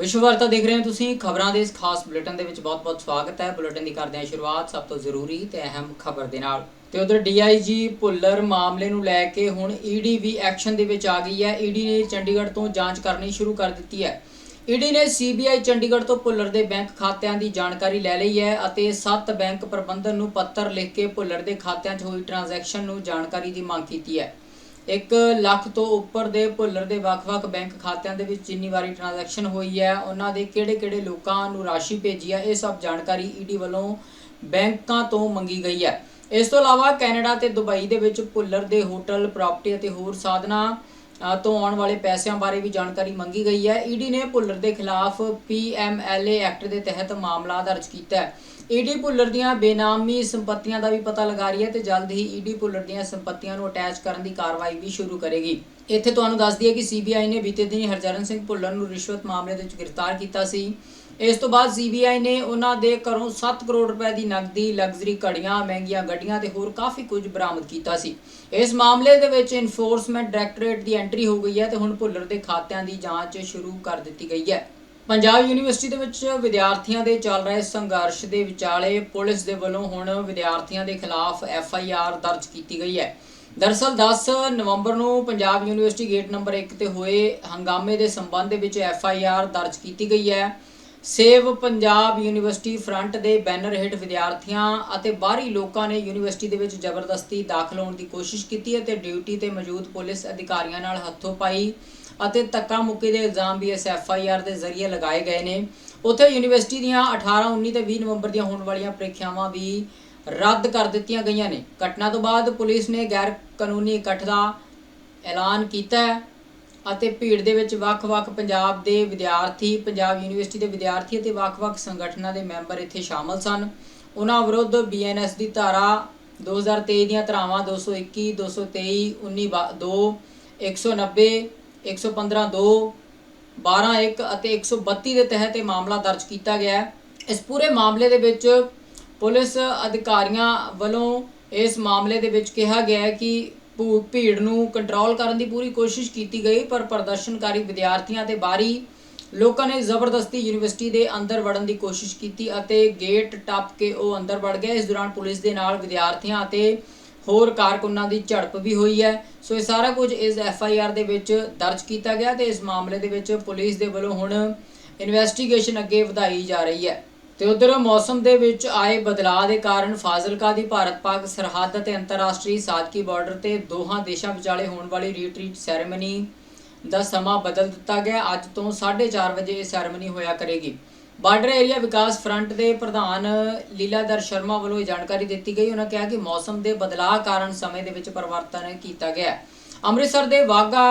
ਵਿਸ਼ਵ ਵਾਰਤਾ ਦੇਖ ਰਹੇ ਹੋ ਤੁਸੀਂ ਖਬਰਾਂ ਦੇ ਇਸ ਖਾਸ ਬੁਲੇਟਿਨ ਦੇ ਵਿੱਚ ਬਹੁਤ-ਬਹੁਤ ਸਵਾਗਤ ਹੈ। ਬੁਲੇਟਿਨ ਦੀ ਕਰਦੇ ਹਾਂ ਸ਼ੁਰੂਆਤ ਸਭ ਤੋਂ ਜ਼ਰੂਰੀ ਤੇ ਅਹਿਮ ਖਬਰ ਦੇ ਨਾਲ। ਤੇ ਉਧਰ ਡੀਆਈਜੀ ਭੁੱਲਰ ਮਾਮਲੇ ਨੂੰ ਲੈ ਕੇ ਹੁਣ ਈਡੀ ਵੀ ਐਕਸ਼ਨ ਦੇ ਵਿੱਚ ਆ ਗਈ ਹੈ। ਈਡੀ ਨੇ ਚੰਡੀਗੜ੍ਹ ਤੋਂ ਜਾਂਚ ਕਰਨੀ ਸ਼ੁਰੂ ਕਰ ਦਿੱਤੀ ਹੈ। ਈਡੀ ਨੇ ਸੀਬੀਆਈ ਚੰਡੀਗੜ੍ਹ ਤੋਂ ਭੁੱਲਰ ਦੇ ਬੈਂਕ ਖਾਤਿਆਂ ਦੀ ਜਾਣਕਾਰੀ ਲੈ ਲਈ ਹੈ ਅਤੇ 7 ਬੈਂਕ ਪ੍ਰਬੰਧਨ ਨੂੰ ਪੱਤਰ ਲਿਖ ਕੇ ਭੁੱਲਰ ਦੇ ਖਾਤਿਆਂ 'ਚ ਹੋਈ ਟ੍ਰਾਂਜੈਕਸ਼ਨ ਨੂੰ ਜਾਣਕਾਰੀ ਦੀ ਮੰਗ ਕੀਤੀ ਹੈ। 1 ਲੱਖ ਤੋਂ ਉੱਪਰ ਦੇ ਭੁੱਲਰ ਦੇ ਵੱਖ-ਵੱਖ ਬੈਂਕ ਖਾਤਿਆਂ ਦੇ ਵਿੱਚ ਜਿੰਨੀ ਵਾਰੀ ਟ੍ਰਾਂਜੈਕਸ਼ਨ ਹੋਈ ਹੈ, ਉਹਨਾਂ ਦੇ ਕਿਹੜੇ-ਕਿਹੜੇ ਲੋਕਾਂ ਨੂੰ ਰਾਸ਼ੀ ਭੇਜੀ ਹੈ, ਇਹ ਸਭ ਜਾਣਕਾਰੀ ਈਡੀ ਵੱਲੋਂ ਬੈਂਕਾਂ ਤੋਂ ਮੰਗੀ ਗਈ ਹੈ। ਇਸ ਤੋਂ ਇਲਾਵਾ ਕੈਨੇਡਾ ਤੇ ਦੁਬਈ ਦੇ ਵਿੱਚ ਭੁੱਲਰ ਦੇ ਹੋਟਲ, ਪ੍ਰਾਪਰਟੀ ਅਤੇ ਹੋਰ ਸਾਧਨਾਂ ਤੋਂ ਆਉਣ ਵਾਲੇ ਪੈਸਿਆਂ ਬਾਰੇ ਵੀ ਜਾਣਕਾਰੀ ਮੰਗੀ ਗਈ ਹੈ। ਈਡੀ ਨੇ ਭੁੱਲਰ ਦੇ ਖਿਲਾਫ ਪੀਐਮਐਲਏ ਐਕਟ ਦੇ ਤਹਿਤ ਮਾਮਲਾ ਦਰਜ ਕੀਤਾ ਹੈ। ਈਡੀ ਭੁੱਲਰ ਦੀਆਂ ਬੇਨਾਮੀ ਸੰਪਤੀਆਂ ਦਾ ਵੀ ਪਤਾ ਲਗਾ ਰਹੀ ਹੈ ਤੇ ਜਲਦ ਹੀ ਈਡੀ ਭੁੱਲਰ ਦੀਆਂ ਸੰਪਤੀਆਂ ਨੂੰ ਅਟੈਚ ਕਰਨ ਦੀ ਕਾਰਵਾਈ ਵੀ ਸ਼ੁਰੂ ਕਰੇਗੀ। ਇੱਥੇ ਤੁਹਾਨੂੰ ਦੱਸ ਦਈਏ ਕਿ ਸੀਬੀਆਈ ਨੇ ਬੀਤੇ ਦਿਨੀ ਹਰਜਰਨ ਸਿੰਘ ਭੁੱਲਰ ਨੂੰ ਰਿਸ਼ਵਤ ਮਾਮਲੇ ਦੇ ਵਿੱਚ ਗ੍ਰਿਫਤਾਰ ਕੀਤਾ ਸੀ। ਇਸ ਤੋਂ ਬਾਅਦ ਸੀਬੀਆਈ ਨੇ ਉਹਨਾਂ ਦੇ ਘਰੋਂ 7 ਕਰੋੜ ਰੁਪਏ ਦੀ ਨਕਦੀ, ਲਗਜ਼ਰੀ ਘੜੀਆਂ, ਮਹਿੰਗੀਆਂ ਗੱਡੀਆਂ ਤੇ ਹੋਰ ਕਾਫੀ ਕੁਝ ਬਰਾਮਦ ਕੀਤਾ ਸੀ। ਇਸ ਮਾਮਲੇ ਦੇ ਵਿੱਚ ਇਨਫੋਰਸਮੈਂਟ ਡਾਇਰੈਕਟੋਰੇਟ ਦੀ ਐਂਟਰੀ ਹੋ ਗਈ ਹੈ ਤੇ ਹੁਣ ਭੁੱਲਰ ਦੇ ਖਾਤਿਆਂ ਦੀ ਜਾਂਚ ਸ਼ੁਰੂ ਕਰ ਦਿੱਤੀ ਗਈ ਹੈ। ਪੰਜਾਬ ਯੂਨੀਵਰਸਿਟੀ ਦੇ ਵਿੱਚ ਵਿਦਿਆਰਥੀਆਂ ਦੇ ਚੱਲ ਰਹੇ ਸੰਘਰਸ਼ ਦੇ ਵਿਚਾਲੇ ਪੁਲਿਸ ਦੇ ਵੱਲੋਂ ਹੁਣ ਵਿਦਿਆਰਥੀਆਂ ਦੇ ਖਿਲਾਫ ਐਫ ਆਈ ਆਰ ਦਰਜ ਕੀਤੀ ਗਈ ਹੈ। ਦਰਅਸਲ 10 ਨਵੰਬਰ ਨੂੰ ਪੰਜਾਬ ਯੂਨੀਵਰਸਿਟੀ ਗੇਟ ਨੰਬਰ 1 ਤੇ ਹੋਏ ਹੰਗਾਮੇ ਦੇ ਸੰਬੰਧ ਦੇ ਵਿੱਚ ਐਫ ਆਈ ਆਰ ਦਰਜ ਕੀਤੀ ਗਈ ਹੈ। ਸੇਵ ਪੰਜਾਬ ਯੂਨੀਵਰਸਿਟੀ ਫਰੰਟ ਦੇ ਬੈਨਰ ਹੇਠ ਵਿਦਿਆਰਥੀਆਂ ਅਤੇ ਬਾਹਰੀ ਲੋਕਾਂ ਨੇ ਯੂਨੀਵਰਸਿਟੀ ਦੇ ਵਿੱਚ ਜ਼ਬਰਦਸਤੀ ਦਾਖਲ ਹੋਣ ਦੀ ਕੋਸ਼ਿਸ਼ ਕੀਤੀ ਅਤੇ ਡਿਊਟੀ ਤੇ ਮੌਜੂਦ ਪੁਲਿਸ ਅਧਿਕਾਰੀਆਂ ਨਾਲ ਹੱਥੋਂ ਪਾਈ ਅਤੇ ਧੱਕਾ ਮੁੱਕੀ ਦੇ ਇਲਜ਼ਾਮ ਵੀ ਇਸ ਐਫ ਆਈ ਆਰ ਦੇ ਜ਼ਰੀਏ ਲਗਾਏ ਗਏ ਨੇ। ਉੱਥੇ ਯੂਨੀਵਰਸਿਟੀ ਦੀਆਂ 18 19 ਤੇ 20 ਨਵੰਬਰ ਦੀਆਂ ਹੋਣ ਵਾਲੀਆਂ ਪ੍ਰੀਖਿਆਵਾਂ ਵੀ ਰੱਦ ਕਰ ਦਿੱਤੀਆਂ ਗਈਆਂ ਨੇ। ਘਟਨਾ ਤੋਂ ਬਾਅਦ ਪੁਲਿਸ ਨੇ ਗੈਰ ਕਾਨੂੰਨੀ ਇਕੱਠ ਦਾ ਐਲਾਨ ਕੀਤਾ ਹੈ ਅਤੇ ਭੀੜ ਦੇ ਵਿੱਚ ਵੱਖ-ਵੱਖ ਪੰਜਾਬ ਦੇ ਵਿਦਿਆਰਥੀ, ਪੰਜਾਬ ਯੂਨੀਵਰਸਿਟੀ ਦੇ ਵਿਦਿਆਰਥੀ ਅਤੇ ਵੱਖ-ਵੱਖ ਸੰਗਠਨਾਂ ਦੇ ਮੈਂਬਰ ਇੱਥੇ ਸ਼ਾਮਲ ਸਨ। ਉਹਨਾਂ ਵਿਰੁੱਧ ਬੀਐਨਐਸ ਦੀ ਧਾਰਾ 2023 ਦੀਆਂ ਧਾਰਾਵਾਂ 221 223 19 2 190 115 2 12 1 ਅਤੇ 132 ਦੇ ਤਹਿਤ ਇਹ ਮਾਮਲਾ ਦਰਜ ਕੀਤਾ ਗਿਆ ਹੈ। ਇਸ ਪੂਰੇ ਮਾਮਲੇ ਦੇ ਵਿੱਚ ਪੁਲਿਸ ਅਧਿਕਾਰੀਆਂ ਵੱਲੋਂ ਇਸ ਮਾਮਲੇ ਦੇ ਵਿੱਚ ਕਿਹਾ ਗਿਆ ਹੈ ਕਿ ਭੂ- ਭੀੜ ਨੂੰ ਕੰਟਰੋਲ ਕਰਨ ਦੀ ਪੂਰੀ ਕੋਸ਼ਿਸ਼ ਕੀਤੀ ਗਈ, ਪਰ ਪ੍ਰਦਰਸ਼ਨਕਾਰੀ ਵਿਦਿਆਰਥੀਆਂ ਤੇ ਬਾਹਰੀ ਲੋਕਾਂ ਨੇ ਜ਼ਬਰਦਸਤੀ ਯੂਨੀਵਰਸਿਟੀ ਦੇ ਅੰਦਰ ਵੜਨ ਦੀ ਕੋਸ਼ਿਸ਼ ਕੀਤੀ ਅਤੇ ਗੇਟ ਟੱਪ ਕੇ ਉਹ ਅੰਦਰ ਵੜ ਗਏ। ਇਸ ਦੌਰਾਨ ਪੁਲਿਸ ਦੇ ਨਾਲ ਵਿਦਿਆਰਥੀਆਂ ਅਤੇ ਹੋਰ ਕਾਰਕੁਨਾਂ ਦੀ ਝੜਪ ਵੀ ਹੋਈ ਹੈ। ਸੋ ਇਹ ਸਾਰਾ ਕੁਝ ਇਸ ਐਫ ਆਈ ਆਰ ਦੇ ਵਿੱਚ ਦਰਜ ਕੀਤਾ ਗਿਆ ਤੇ ਇਸ ਮਾਮਲੇ ਦੇ ਵਿੱਚ ਪੁਲਿਸ ਦੇ ਵੱਲੋਂ ਹੁਣ ਇਨਵੈਸਟੀਗੇਸ਼ਨ ਅੱਗੇ ਵਧਾਈ ਜਾ ਰਹੀ ਹੈ। ਤੇ ਉਧਰ ਮੌਸਮ ਦੇ ਵਿੱਚ ਆਏ ਬਦਲਾਅ ਦੇ ਕਾਰਨ ਫਾਜ਼ਿਲਕਾ ਦੀ ਭਾਰਤ-ਪਾਕ ਸਰਹੱਦ ਅਤੇ ਅੰਤਰਰਾਸ਼ਟਰੀ ਸਾਦਕੀ ਬਾਰਡਰ ਤੇ ਦੋਹਾਂ ਦੇਸ਼ਾਂ ਵਿਚਾਲੇ ਹੋਣ ਵਾਲੀ ਰੀਟਰੀਟ ਸੈਰੇਮਨੀ ਦਾ ਸਮਾਂ ਬਦਲ ਦਿੱਤਾ ਗਿਆ। ਅੱਜ ਤੋਂ 4:30 ਵਜੇ ਇਹ ਸੈਰੇਮਨੀ ਹੋਇਆ ਕਰੇਗੀ। ਬਾਰਡਰ ਏਰੀਆ ਵਿਕਾਸ ਫਰੰਟ ਦੇ ਪ੍ਰਧਾਨ ਲੀਲਾਧਰ ਸ਼ਰਮਾ ਵੱਲੋਂ ਇਹ ਜਾਣਕਾਰੀ ਦਿੱਤੀ ਗਈ। ਉਹਨਾਂ ਕਿਹਾ ਕਿ ਮੌਸਮ ਦੇ ਬਦਲਾਅ ਕਾਰਨ ਸਮੇਂ ਦੇ ਵਿੱਚ ਪਰਿਵਰਤਨ ਕੀਤਾ ਗਿਆ ਅੰਮ੍ਰਿਤਸਰ ਦੇ ਵਾਗਾ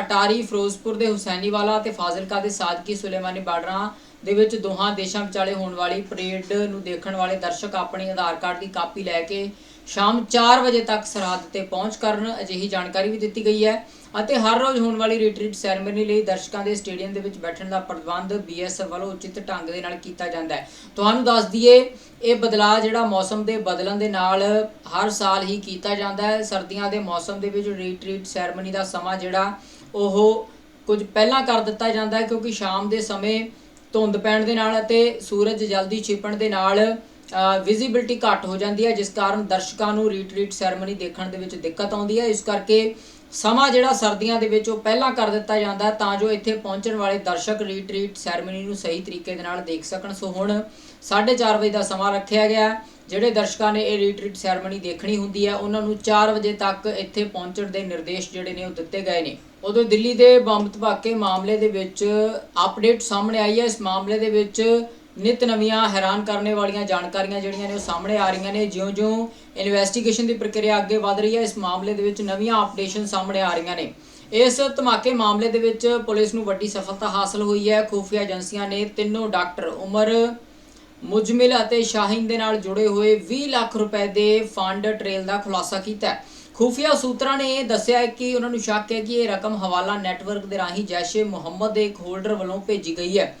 ਅਟਾਰੀ, ਫਿਰੋਜ਼ਪੁਰ ਦੇ ਹੁਸੈਨੀਵਾਲਾ ਤੇ ਫਾਜ਼ਿਲਕਾ ਦੇ ਸਾਦਕੀ ਸੁਲੇਮਾਨੀ ਬਾਰਡਰਾਂ ਦੇ ਵਿੱਚ ਦੋਹਾਂ ਦੇਸ਼ਾਂ ਵਿਚਾਲੇ ਹੋਣ ਵਾਲੀ ਪਰੇਡ ਨੂੰ ਦੇਖਣ ਵਾਲੇ ਦਰਸ਼ਕ ਆਪਣੇ ਆਧਾਰ ਕਾਰਡ ਦੀ ਕਾਪੀ ਲੈ ਕੇ ਸ਼ਾਮ 4 ਵਜੇ ਤੱਕ ਸਰਹੱਦ ਤੇ ਪਹੁੰਚ ਕਰਨ ਅਜਿਹੀ ਜਾਣਕਾਰੀ ਵੀ ਦਿੱਤੀ ਗਈ ਹੈ ਅਤੇ ਹਰ ਰੋਜ਼ ਹੋਣ ਵਾਲੀ ਰਿਟਰੀਟ ਸੈਰੇਮਨੀ ਲਈ ਦਰਸ਼ਕਾਂ ਦੇ ਸਟੇਡੀਅਮ ਦੇ ਵਿੱਚ ਬੈਠਣ ਦਾ ਪ੍ਰਬੰਧ ਬੀਐਸਐਫ ਵੱਲੋਂ ਉਚਿਤ ਢੰਗ ਦੇ ਨਾਲ ਕੀਤਾ ਜਾਂਦਾ ਹੈ। ਤੁਹਾਨੂੰ ਦੱਸ ਦਈਏ, ਇਹ ਬਦਲਾਅ ਜਿਹੜਾ ਮੌਸਮ ਦੇ ਬਦਲਣ ਦੇ ਨਾਲ ਹਰ ਸਾਲ ਹੀ ਕੀਤਾ ਜਾਂਦਾ ਹੈ। ਸਰਦੀਆਂ ਦੇ ਮੌਸਮ ਦੇ ਵਿੱਚ ਰਿਟਰੀਟ ਸੈਰੇਮਨੀ ਦਾ ਸਮਾਂ ਜਿਹੜਾ, ਉਹ ਕੁਝ ਪਹਿਲਾਂ ਕਰ ਦਿੱਤਾ ਜਾਂਦਾ ਹੈ ਕਿਉਂਕਿ ਸ਼ਾਮ ਦੇ ਸਮੇਂ ਧੁੰਦ ਪੈਣ ਦੇ ਨਾਲ ਅਤੇ ਸੂਰਜ ਜਲਦੀ ਛਿਪਣ ਦੇ ਨਾਲ ਵਿਜ਼ਿਬਿਲਟੀ ਘੱਟ ਹੋ ਜਾਂਦੀ ਹੈ, ਜਿਸ ਕਾਰਨ ਦਰਸ਼ਕਾਂ ਨੂੰ ਰੀਟਰੀਟ ਸੈਰੇਮਨੀ ਦੇਖਣ ਦੇ ਵਿੱਚ ਦਿੱਕਤ ਆਉਂਦੀ ਹੈ। ਇਸ ਕਰਕੇ ਸਮਾਂ ਜਿਹੜਾ ਸਰਦੀਆਂ ਦੇ ਵਿੱਚ ਉਹ ਪਹਿਲਾਂ ਕਰ ਦਿੱਤਾ ਜਾਂਦਾ ਤਾਂ ਜੋ ਇੱਥੇ ਪਹੁੰਚਣ ਵਾਲੇ ਦਰਸ਼ਕ ਰੀਟਰੀਟ ਸੈਰੇਮਨੀ ਨੂੰ ਸਹੀ ਤਰੀਕੇ ਦੇ ਨਾਲ ਦੇਖ ਸਕਣ। ਸੋ ਹੁਣ 4:30 ਵਜੇ ਦਾ ਸਮਾਂ ਰੱਖਿਆ ਗਿਆ ਜਿਹੜੇ ਦਰਸ਼ਕਾਂ ਨੇ ਇਹ ਰੀਟਰੀਟ ਸੈਰੇਮਨੀ ਦੇਖਣੀ ਹੁੰਦੀ ਹੈ, ਉਹਨਾਂ ਨੂੰ 4 ਵਜੇ ਤੱਕ ਇੱਥੇ ਪਹੁੰਚਣ ਦੇ ਨਿਰਦੇਸ਼ ਜਿਹੜੇ ਨੇ ਉਹ ਦਿੱਤੇ ਗਏ ਨੇ। ਉਦੋਂ ਦਿੱਲੀ ਦੇ ਬੰਬ ਧਮਾਕੇ ਮਾਮਲੇ ਦੇ ਵਿੱਚ ਅਪਡੇਟ ਸਾਹਮਣੇ ਆਈ ਹੈ। ਇਸ ਮਾਮਲੇ ਦੇ ਵਿੱਚ ਨਿਤ ਨਵੀਆਂ ਹੈਰਾਨ ਕਰਨੇ ਵਾਲੀਆਂ ਜਾਣਕਾਰੀਆਂ ਜਿਹੜੀਆਂ ਨੇ ਉਹ ਸਾਹਮਣੇ ਆ ਰਹੀਆਂ ਨੇ। ਜਿਉਂ-ਜਿਉਂ ਇਨਵੈਸਟੀਗੇਸ਼ਨ ਦੀ ਪ੍ਰਕਿਰਿਆ ਅੱਗੇ ਵਧ ਰਹੀ ਹੈ, ਇਸ ਮਾਮਲੇ ਦੇ ਵਿੱਚ ਨਵੀਆਂ ਅਪਡੇਸ਼ਨ ਸਾਹਮਣੇ ਆ ਰਹੀਆਂ ਨੇ। ਇਸ ਧਮਾਕੇ ਮਾਮਲੇ ਦੇ ਵਿੱਚ ਪੁਲਿਸ ਨੂੰ ਵੱਡੀ ਸਫਲਤਾ ਹਾਸਲ ਹੋਈ ਹੈ। ਖੂਫੀਆ ਏਜੰਸੀਆਂ ਨੇ ਤਿੰਨੋਂ ਡਾਕਟਰ ਉਮਰ ਮੁਜਮਿਲ ਅਤੇ ਸ਼ਾਹੀਨ ਦੇ ਨਾਲ ਜੁੜੇ ਹੋਏ 20 ਲੱਖ ਰੁਪਏ ਦੇ ਫੰਡ ਟ੍ਰੇਲ ਦਾ ਖੁਲਾਸਾ ਕੀਤਾ ਹੈ। ਖੂਫੀਆ ਸੂਤਰਾਂ ਨੇ ਦੱਸਿਆ ਕਿ ਉਹਨਾਂ ਨੂੰ ਸ਼ੱਕ ਹੈ ਕਿ ਇਹ ਰਕਮ ਹਵਾਲਾ ਨੈਟਵਰਕ ਦੇ ਰਾਹੀਂ ਜੈਸ਼ੇ ਮੁਹੰਮਦ ਦੇ ਇੱਕ ਹੋਲਡਰ ਵੱਲੋਂ ਭੇਜੀ ਗਈ ਹੈ।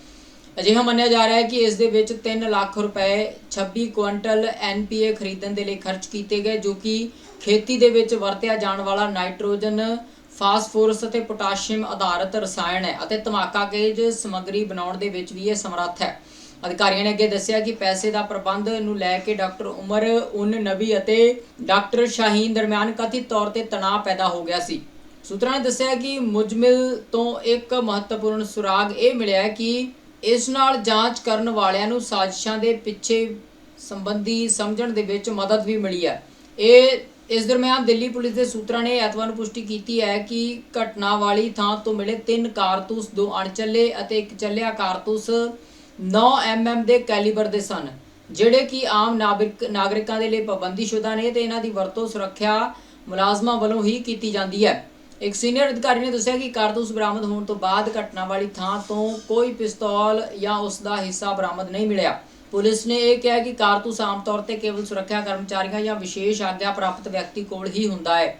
ਅਜਿਹਾ ਮੰਨਿਆ ਜਾ ਰਿਹਾ ਹੈ ਕਿ ਇਸ ਦੇ ਵਿੱਚ 3 ਲੱਖ ਰੁਪਏ 26 ਕੁਇੰਟਲ ਐਨਪੀਏ ਖਰੀਦਣ ਦੇ ਲਈ ਖਰਚ ਕੀਤੇ ਗਏ, ਜੋ ਕਿ ਖੇਤੀ ਦੇ ਵਿੱਚ ਵਰਤਿਆ ਜਾਣ ਵਾਲਾ ਨਾਈਟ੍ਰੋਜਨ, ਫਾਸਫੋਰਸ ਅਤੇ ਪੋਟਾਸ਼ੀਅਮ ਆਧਾਰਿਤ ਰਸਾਇਣ ਹੈ ਅਤੇ ਧਮਾਕਾ ਧਮਾਕਾਗੇਜ ਸਮੱਗਰੀ ਬਣਾਉਣ ਦੇ ਵਿੱਚ ਵੀ ਇਹ ਸਮਰੱਥ ਹੈ। ਅਧਿਕਾਰੀਆਂ ਨੇ ਅੱਗੇ ਦੱਸਿਆ ਕਿ ਪੈਸੇ ਦਾ ਪ੍ਰਬੰਧ ਨੂੰ ਲੈ ਕੇ ਡਾਕਟਰ ਉਮਰ ਉਨ ਨਬੀ ਅਤੇ ਡਾਕਟਰ ਸ਼ਾਹੀਨ ਦਰਮਿਆਨ ਕਥਿਤ ਤੌਰ ਤੇ ਤਣਾਅ ਪੈਦਾ ਹੋ ਗਿਆ ਸੀ। ਸੂਤਰਾਂ ਨੇ ਦੱਸਿਆ ਕਿ ਮੁਜਮਿਲ ਤੋਂ ਇੱਕ ਮਹੱਤਵਪੂਰਨ ਸੁਰਾਗ ਇਹ ਮਿਲਿਆ ਕਿ ਇਸ ਨਾਲ ਜਾਂਚ ਕਰਨ ਵਾਲਿਆਂ ਨੂੰ ਸਾਜ਼ਿਸ਼ਾਂ ਦੇ ਪਿੱਛੇ ਸੰਬੰਧੀ ਸਮਝਣ ਦੇ ਵਿੱਚ ਮਦਦ ਵੀ ਮਿਲੀ ਹੈ। ਇਹ, ਇਸ ਦਰਮਿਆਨ ਦਿੱਲੀ ਪੁਲਿਸ ਦੇ ਸੂਤਰਾਂ ਨੇ ਐਤਵਾਰ ਨੂੰ ਪੁਸ਼ਟੀ ਕੀਤੀ ਹੈ ਕਿ ਘਟਨਾ ਵਾਲੀ ਥਾਂ ਤੋਂ ਮਿਲੇ ਤਿੰਨ ਕਾਰਤੂਸ, ਦੋ ਅਣਚੱਲੇ ਅਤੇ ਇੱਕ ਚੱਲਿਆ ਕਾਰਤੂਸ 9 mm ਦੇ ਕੈਲੀਬਰ ਦੇ ਸਨ, ਜਿਹੜੇ ਕਿ ਆਮ ਨਾਗਰਿਕ, ਨਾਗਰਿਕਾਂ ਦੇ ਲਈ ਪਾਬੰਦੀਸ਼ੁਦਾ ਨੇ ਤੇ ਇਹਨਾਂ ਦੀ ਵਰਤੋਂ ਸੁਰੱਖਿਆ ਮੁਲਾਜ਼ਮਾਂ ਵੱਲੋਂ ਹੀ ਕੀਤੀ ਜਾਂਦੀ ਹੈ। ਇੱਕ ਸੀਨੀਅਰ ਅਧਿਕਾਰੀ ਨੇ ਦੱਸਿਆ ਕਿ ਕਾਰਤੂਸ ਬਰਾਮਦ ਹੋਣ ਤੋਂ ਬਾਅਦ ਘਟਨਾ ਵਾਲੀ ਥਾਂ ਤੋਂ ਕੋਈ ਪਿਸਤੌਲ ਜਾਂ ਉਸ ਦਾ ਹਿੱਸਾ ਬਰਾਮਦ ਨਹੀਂ ਮਿਲਿਆ। ਪੁਲਿਸ ਨੇ ਇਹ ਕਿਹਾ ਕਿ ਕਾਰਤੂਸ ਆਮ ਤੌਰ ਤੇ ਕੇਵਲ ਸੁਰੱਖਿਆ ਕਰਮਚਾਰੀਆਂ ਜਾਂ ਵਿਸ਼ੇਸ਼ ਆਗਿਆ ਪ੍ਰਾਪਤ ਵਿਅਕਤੀ ਕੋਲ ਹੀ ਹੁੰਦਾ ਹੈ।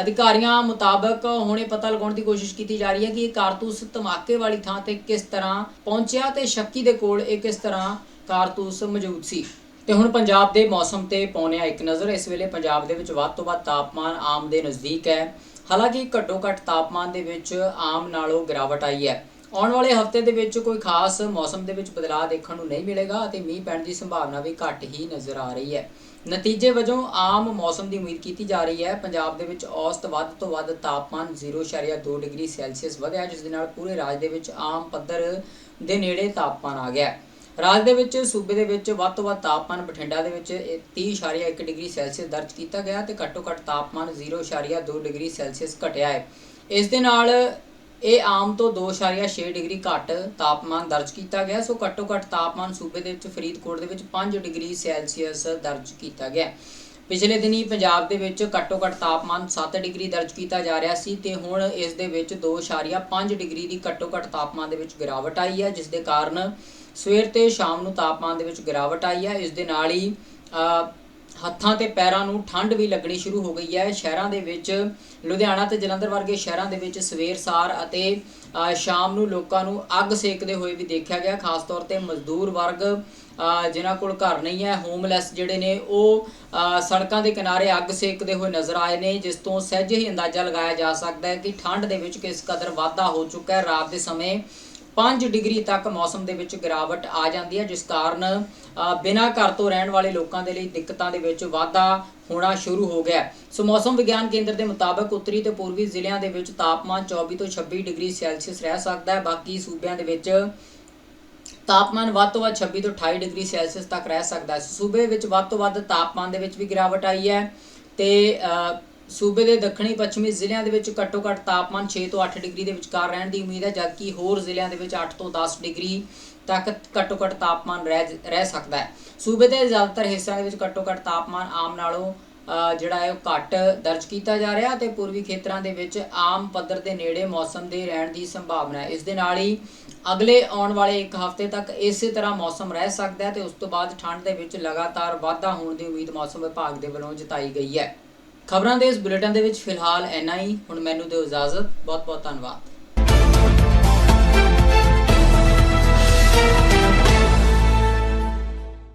ਅਧਿਕਾਰੀਆਂ ਮੁਤਾਬਕ ਹੁਣੇ ਪਤਾ ਲਗਾਉਣ ਦੀ ਕੋਸ਼ਿਸ਼ ਕੀਤੀ ਜਾ ਰਹੀ ਹੈ ਕਿ ਇਹ ਕਾਰਤੂਸ ਧਮਾਕੇ ਵਾਲੀ ਥਾਂ ਤੇ ਕਿਸ ਤਰ੍ਹਾਂ ਪਹੁੰਚਿਆ ਤੇ ਸ਼ੱਕੀ ਦੇ ਕੋਲ ਇਹ ਕਿਸ ਤਰ੍ਹਾਂ ਕਾਰਤੂਸ ਮੌਜੂਦ ਸੀ। ਤੇ ਹੁਣ ਪੰਜਾਬ ਦੇ ਮੌਸਮ ਤੇ ਪਾਉਂਦੇ ਹਾਂ ਇੱਕ ਨਜ਼ਰ। ਇਸ ਵੇਲੇ ਪੰਜਾਬ ਦੇ ਵਿੱਚ ਵੱਧ ਤੋਂ ਵੱਧ ਤਾਪਮਾਨ ਆਮ ਦੇ ਨਜ਼ਦੀਕ ਹੈ। ਹਾਲਾਂਕਿ ਘੱਟੋ ਘੱਟ ਤਾਪਮਾਨ ਦੇ ਵਿੱਚ ਆਮ ਨਾਲੋਂ ਗਿਰਾਵਟ ਆਈ ਹੈ। ਆਉਣ ਵਾਲੇ ਹਫ਼ਤੇ ਦੇ ਵਿੱਚ ਕੋਈ ਖਾਸ ਮੌਸਮ ਦੇ ਵਿੱਚ ਬਦਲਾਅ ਦੇਖਣ ਨੂੰ ਨਹੀਂ ਮਿਲੇਗਾ ਅਤੇ ਮੀਂਹ ਪੈਣ ਦੀ ਸੰਭਾਵਨਾ ਵੀ ਘੱਟ ਹੀ ਨਜ਼ਰ ਆ ਰਹੀ ਹੈ। ਨਤੀਜੇ ਵਜੋਂ ਆਮ ਮੌਸਮ ਦੀ ਉਮੀਦ ਕੀਤੀ ਜਾ ਰਹੀ ਹੈ। ਪੰਜਾਬ ਦੇ ਵਿੱਚ ਔਸਤ ਵੱਧ ਤੋਂ ਵੱਧ ਤਾਪਮਾਨ 0.2 ਡਿਗਰੀ ਸੈਲਸੀਅਸ ਵਧਿਆ, ਜਿਸ ਦੇ ਨਾਲ ਪੂਰੇ ਰਾਜ ਦੇ ਵਿੱਚ ਆਮ ਪੱਧਰ ਦੇ ਨੇੜੇ ਤਾਪਮਾਨ ਆ ਗਿਆ। ਰਾਜ ਦੇ ਵਿੱਚ ਸੂਬੇ ਦੇ ਵਿੱਚ ਵੱਧ ਤੋਂ ਵੱਧ ਤਾਪਮਾਨ ਬਠਿੰਡਾ ਦੇ ਵਿੱਚ, ਇਹ 30.1 ਡਿਗਰੀ ਸੈਲਸੀਅਸ ਦਰਜ ਕੀਤਾ ਗਿਆ ਤੇ ਘੱਟੋ ਘੱਟ ਤਾਪਮਾਨ 0.2 ਡਿਗਰੀ ਸੈਲਸੀਅਸ ਘਟਿਆ ਹੈ। ਇਸ ਦੇ ਨਾਲ ਇਹ ਆਮ ਤੋਂ 2.6 ਡਿਗਰੀ ਘੱਟ ਤਾਪਮਾਨ ਦਰਜ ਕੀਤਾ ਗਿਆ, ਸੋ ਘੱਟੋ ਘੱਟ ਤਾਪਮਾਨ ਸੂਬੇ ਦੇ ਵਿੱਚ ਫਰੀਦਕੋਟ ਦੇ ਵਿੱਚ 5 ਡਿਗਰੀ ਸੈਲਸੀਅਸ ਦਰਜ ਕੀਤਾ ਗਿਆ। ਪਿਛਲੇ ਦਿਨੀ ਪੰਜਾਬ ਦੇ ਵਿੱਚ ਘੱਟੋ ਘੱਟ ਤਾਪਮਾਨ 7 ਡਿਗਰੀ ਦਰਜ ਕੀਤਾ ਜਾ ਰਿਹਾ ਸੀ ਤੇ ਹੁਣ ਇਸ ਦੇ ਵਿੱਚ 2.5 ਡਿਗਰੀ ਦੀ ਘੱਟੋ ਘੱਟ ਤਾਪਮਾਨ ਦੇ ਵਿੱਚ ਗਿਰਾਵਟ ਆਈ ਹੈ, ਜਿਸ ਦੇ ਕਾਰਨ ਸਵੇਰ ਤੇ ਸ਼ਾਮ ਨੂੰ ਤਾਪਮਾਨ ਦੇ ਵਿੱਚ ਗਿਰਾਵਟ ਆਈ ਹੈ। ਇਸ ਦੇ ਨਾਲ ਹੀ ਹੱਥਾਂ ਤੇ ਪੈਰਾਂ ਨੂੰ ਠੰਡ ਵੀ ਲੱਗਣੀ ਸ਼ੁਰੂ ਹੋ ਗਈ ਹੈ। ਸ਼ਹਿਰਾਂ ਦੇ ਵਿੱਚ, ਲੁਧਿਆਣਾ ਤੇ ਜਲੰਧਰ ਵਰਗੇ ਸ਼ਹਿਰਾਂ ਦੇ ਵਿੱਚ ਸਵੇਰ ਸਾਰ ਅਤੇ ਸ਼ਾਮ ਨੂੰ ਲੋਕਾਂ ਨੂੰ ਅੱਗ ਸੇਕਦੇ ਹੋਏ ਵੀ ਦੇਖਿਆ ਗਿਆ। ਖਾਸ ਤੌਰ ਤੇ ਮਜ਼ਦੂਰ ਵਰਗ ਜਿਨ੍ਹਾਂ ਕੋਲ ਘਰ ਨਹੀਂ ਹੈ, ਹੋਮਲੈਸ ਜਿਹੜੇ ਨੇ, ਉਹ ਸੜਕਾਂ ਦੇ ਕਿਨਾਰੇ ਅੱਗ ਸੇਕਦੇ ਹੋਏ ਨਜ਼ਰ ਆਏ ਨੇ, ਜਿਸ ਤੋਂ ਸਹਿਜ ਹੀ ਅੰਦਾਜ਼ਾ ਲਗਾਇਆ ਜਾ ਸਕਦਾ ਹੈ ਕਿ ਠੰਡ ਦੇ ਵਿੱਚ ਕਿਸ ਕਦਰ ਵਾਧਾ ਹੋ ਚੁੱਕਾ ਹੈ। ਰਾਤ ਦੇ ਸਮੇਂ 5 ਡਿਗਰੀ ਤੱਕ ਮੌਸਮ ਦੇ ਵਿੱਚ ਗਿਰਾਵਟ ਆ ਜਾਂਦੀ ਹੈ, ਜਿਸ ਕਾਰਨ ਬਿਨਾਂ ਘਰ ਤੋਂ ਰਹਿਣ ਵਾਲੇ ਲੋਕਾਂ ਦੇ ਲਈ ਦਿੱਕਤਾਂ ਦੇ ਵਿੱਚ ਵਾਧਾ ਹੋਣਾ ਸ਼ੁਰੂ ਹੋ ਗਿਆ ਸੋ ਮੌਸਮ ਵਿਗਿਆਨ ਕੇਂਦਰ ਦੇ ਮੁਤਾਬਕ ਉੱਤਰੀ ਤੇ ਪੂਰਬੀ ਜ਼ਿਲ੍ਹਿਆਂ ਦੇ ਵਿੱਚ ਤਾਪਮਾਨ 24 ਤੋਂ 26 ਡਿਗਰੀ ਸੈਲਸੀਅਸ ਰਹਿ ਸਕਦਾ ਹੈ। ਬਾਕੀ ਸੂਬਿਆਂ ਦੇ ਵਿੱਚ ਤਾਪਮਾਨ ਵੱਧ ਤੋਂ ਵੱਧ 26 ਤੋਂ 28 ਡਿਗਰੀ ਸੈਲਸੀਅਸ ਤੱਕ ਰਹਿ ਸਕਦਾ ਹੈ। ਸੂਬੇ ਵਿੱਚ ਵੱਧ ਤੋਂ ਵੱਧ ਤਾਪਮਾਨ ਦੇ ਵਿੱਚ ਵੀ ਗਿਰਾਵਟ ਆਈ ਹੈ ਤੇ ਸੂਬੇ ਦੇ ਦੱਖਣੀ ਪੱਛਮੀ ਜ਼ਿਲ੍ਹਿਆਂ ਦੇ ਵਿੱਚ ਘੱਟੋ ਘੱਟ ਤਾਪਮਾਨ 6 ਤੋਂ 8 ਡਿਗਰੀ ਦੇ ਵਿਚਕਾਰ ਰਹਿਣ ਦੀ ਉਮੀਦ ਹੈ, ਜਦਕਿ ਹੋਰ ਜ਼ਿਲ੍ਹਿਆਂ ਦੇ ਵਿੱਚ 8 ਤੋਂ 10 ਡਿਗਰੀ ਤੱਕ ਘੱਟੋ ਘੱਟ ਤਾਪਮਾਨ ਰਹਿ ਰਹਿ ਸਕਦਾ ਹੈ। ਸੂਬੇ ਦੇ ਜ਼ਿਆਦਾਤਰ ਹਿੱਸਿਆਂ ਦੇ ਵਿੱਚ ਘੱਟੋ ਘੱਟ ਤਾਪਮਾਨ ਆਮ ਨਾਲੋਂ ਜਿਹੜਾ ਹੈ ਉਹ ਘੱਟ ਦਰਜ ਕੀਤਾ ਜਾ ਰਿਹਾ ਤੇ ਪੂਰਬੀ ਖੇਤਰਾਂ ਦੇ ਵਿੱਚ ਆਮ ਪੱਧਰ ਦੇ ਨੇੜੇ ਮੌਸਮ ਦੇ ਰਹਿਣ ਦੀ ਸੰਭਾਵਨਾ ਹੈ। ਇਸ ਦੇ ਨਾਲ ਹੀ ਅਗਲੇ ਆਉਣ ਵਾਲੇ ਇੱਕ ਹਫ਼ਤੇ ਤੱਕ ਇਸੇ ਤਰ੍ਹਾਂ ਮੌਸਮ ਰਹਿ ਸਕਦਾ ਹੈ ਤੇ ਉਸ ਤੋਂ ਬਾਅਦ ਠੰਡ ਦੇ ਵਿੱਚ ਲਗਾਤਾਰ ਵਾਧਾ ਹੋਣ ਦੀ ਉਮੀਦ ਮੌਸਮ ਵਿਭਾਗ ਦੇ ਵੱਲੋਂ ਜਤਾਈ ਗਈ ਹੈ। ਖਬਰਾਂ ਦੇ ਇਸ ਬੁਲੇਟਿਨ ਦੇ ਵਿੱਚ ਫਿਲਹਾਲ ਇੰਨਾ ਹੀ। ਹੁਣ ਮੈਨੂੰ ਦਿਓ ਇਜਾਜ਼ਤ। ਬਹੁਤ ਬਹੁਤ ਧੰਨਵਾਦ।